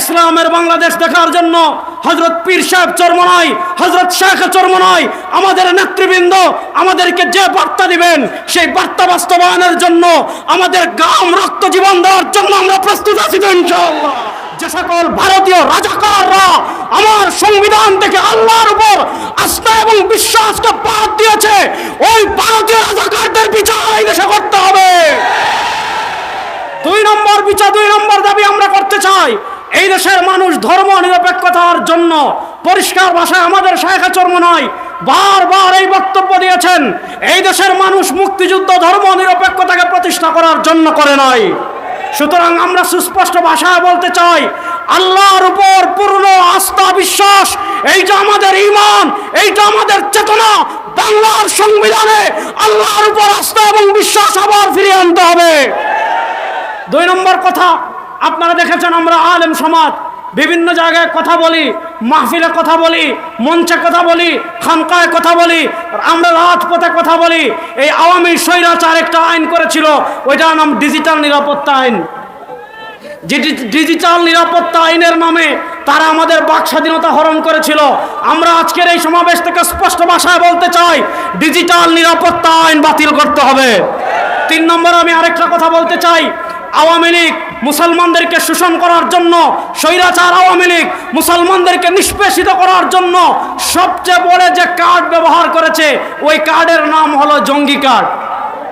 ইসলামের বাংলাদেশ দেখার জন্য হজরত পীর সাহেব চরমনাই হজরত শেখ চরমনাই আমাদের নেতৃবৃন্দ আমাদেরকে যে বার্তা দিবেন, সেই বার্তা বাস্তবায়নের জন্য আমাদের গ্রাম রক্ত জীবন দেওয়ার জন্য আমরা প্রস্তুত আছি যে সকল ভারতীয় রাজাকাররা আমার সংবিধান থেকে আল্লাহর উপর আস্থা এবং বিশ্বাসকে বাদ দিয়েছে, ওই ভারতীয় রাজাকারদের বিচার এই দেশে করতে হবে। দুই নম্বর বিচার, দুই নম্বর দাবি আমরা করতে চাই। এই দেশের মানুষ ধর্ম নিরপেক্ষতার জন্য পরিষ্কার ভাষায় আমাদের শাখা চর্ম নয়, বারবার এই বক্তব্য দিয়েছেন। এই দেশের মানুষ মুক্তিযুদ্ধ ধর্ম নিরপেক্ষতাকে প্রতিষ্ঠা করার জন্য করে নাই। সুতরাং আমরা সুস্পষ্ট ভাষায় বলতে চাই, আল্লাহর উপর পূর্ণ আস্থা বিশ্বাস এইটা আমাদের ইমান এইটা আমাদের চেতনা, বাংলার সংবিধানে আল্লাহর উপর আস্থা এবং বিশ্বাস আবার ফিরিয়ে আনতে হবে। দুই নম্বর কথা আপনারা দেখেছেন আমরা আলেম সমাজ। বিভিন্ন জায়গায় কথা বলি, মাহফিলে কথা বলি, মঞ্চে কথা বলি, খানকায় কথা বলি আমরা রাজপথে কথা বলি। এই আওয়ামী স্বৈরাচার একটা আইন করেছিল, ওইটার নাম ডিজিটাল নিরাপত্তা আইন। ডিজিটাল নিরাপত্তা আইনের নামে তারা আমাদের বাক স্বাধীনতা হরণ করেছিল। আমরা আজকের এই সমাবেশ থেকে স্পষ্ট ভাষায় বলতে চাই, ডিজিটাল নিরাপত্তা আইন বাতিল করতে হবে। তিন নম্বর আমি আরেকটা কথা বলতে চাই আওয়ামী লীগ মুসলমানদেরকে শোষণ করার জন্য, স্বৈরাচার আওয়ামী লীগ মুসলমানদেরকে নিষ্পেষিত করার জন্য সবচেয়ে বড় যে কার্ড ব্যবহার করেছে, ওই কার্ডের নাম হলো জঙ্গি কার্ড।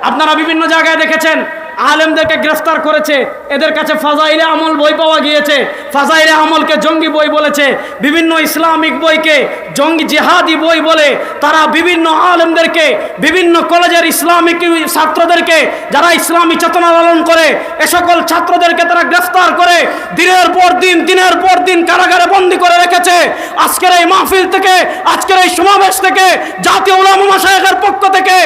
আপনারা বিভিন্ন জায়গায় দেখেছেন আলেমদেরকে গ্রেফতার করেছে। এদের কাছে ফাজাইলে আমল বই পাওয়া গিয়েছে। ফাজাইলে আমলকে জঙ্গি বই বলেছে। বিভিন্ন ইসলামিক বইকে জঙ্গি জেহাদি বই বলে তারা বিভিন্ন আলেমদেরকে, বিভিন্ন কলেজের ইসলামিক ছাত্রদেরকে, যারা ইসলামী চেতনা লালন করে, এ সকল ছাত্রদেরকে তারা গ্রেফতার করে দিনের পর দিন, দিনের পর দিন কারাগারে বন্দি করে রেখেছে। আজকের এই মাহফিল থেকে, আজকের এই সমাবেশ থেকে, জাতীয় উলামা মাসায়েখের পক্ষ থেকে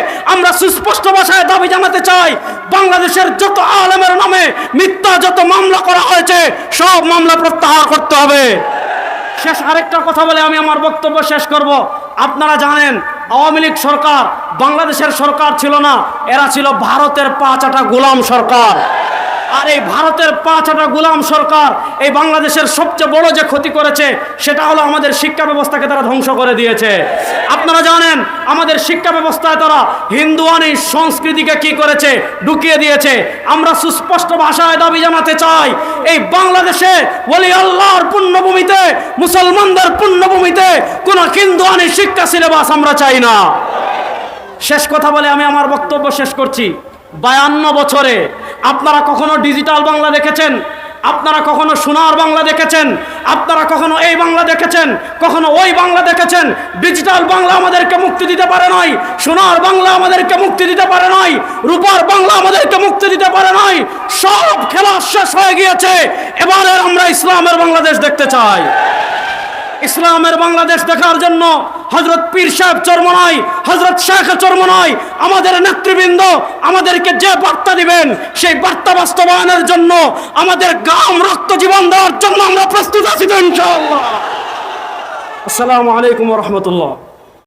সুস্পষ্ট ভাষায় দাবি জানাতে চাই, বাংলাদেশের যত আলেমের নামে মিথ্যা যত মামলা করা হয়েছে, সব মামলা প্রত্যাহার করতে হবে। শেষ আরেকটা কথা বলে আমি আমার বক্তব্য শেষ করব। আপনারা জানেন, আওয়ামী লীগ সরকার বাংলাদেশের সরকার ছিল না, এরা ছিল ভারতের পাঁচ আটা গোলাম সরকার। আর এই ভারতের পাঁচটা গোলাম সরকার এই বাংলাদেশের সবচেয়ে বড় যে ক্ষতি করেছে, সেটা হলো আমাদের শিক্ষা ব্যবস্থাকে তারা ধ্বংস করে দিয়েছে। আপনারা জানেন, আমাদের শিক্ষা ব্যবস্থায় তারা হিন্দুয়ানি সংস্কৃতিকে কি করেছে? ঢুকিয়ে দিয়েছে। আমরা সুস্পষ্ট ভাষায় দাবি জানাতে চাই, এই বাংলাদেশে বলি আল্লাহর পুণ্যভূমিতে মুসলমানদের পুণ্যভূমিতে কোন হিন্দুয়ানি শিক্ষা সিলেবাস আমরা চাই না। শেষ কথা বলে আমি আমার বক্তব্য শেষ করছি। বায়ান্ন বছরে আপনারা কখনো ডিজিটাল বাংলা দেখেছেন? আপনারা কখনো সোনার বাংলা দেখেছেন? আপনারা কখনো এই বাংলা দেখেছেন? কখনো ওই বাংলা দেখেছেন? ডিজিটাল বাংলা আমাদেরকে মুক্তি দিতে পারে নাই। সোনার বাংলা আমাদেরকে মুক্তি দিতে পারে নাই। রূপার বাংলা আমাদেরকে মুক্তি দিতে পারে নাই। সব খেলা শেষ হয়ে গিয়েছে। এবারে আমরা ইসলামের বাংলাদেশ দেখতে চাই। ইসলামের বাংলাদেশ দেখার জন্য হজরত পীর সাহেব চর্ম নয় হজরত শেখ নয়। আমাদের নেতৃবৃন্দ আমাদেরকে যে বার্তা দিবেন, সেই বার্তা বাস্তবায়নের জন্য আমাদের গ্রাম রক্ত জীবন দেওয়ার জন্য আমরা প্রস্তুত আছি ইনশাআল্লাহ। আসসালামু আলাইকুম রহমতুল্লাহ।